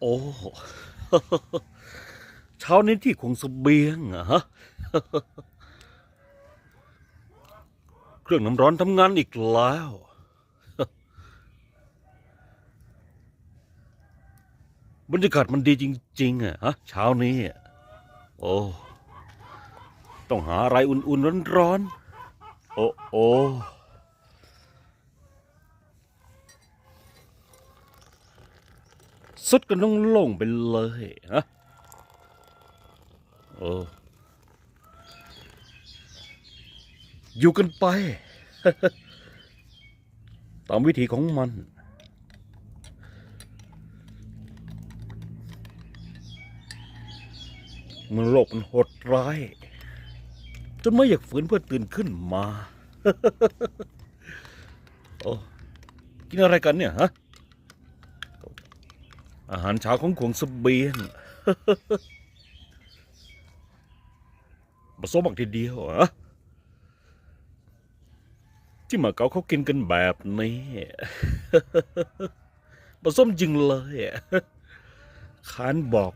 โอ้เช้านี้ที่คงสเสบียงอะฮะเครื่องน้ำร้อนทำงานอีกแล้ว บรรยากาศมันดีจริง ๆอะฮะเช้านี้ โอ้ต้องหาอะไรอุ่น ๆ ร้อนๆโอ้โอ้ สุดกันต้องลงไปเลยฮะโอ้อยู่กันไป ตามวิธีของมัน มันโลกมันโหดร้ายจนไม่อยากฝืนเพื่อตื่นขึ้นมา โอ้ กินอะไรกันเนี่ยฮะ อาหารเช้าของขวงเสบียงผสมบักทีเดียวอะที่มาเกาเขากินกันแบบนี้ผสมจริงเลยขานบอก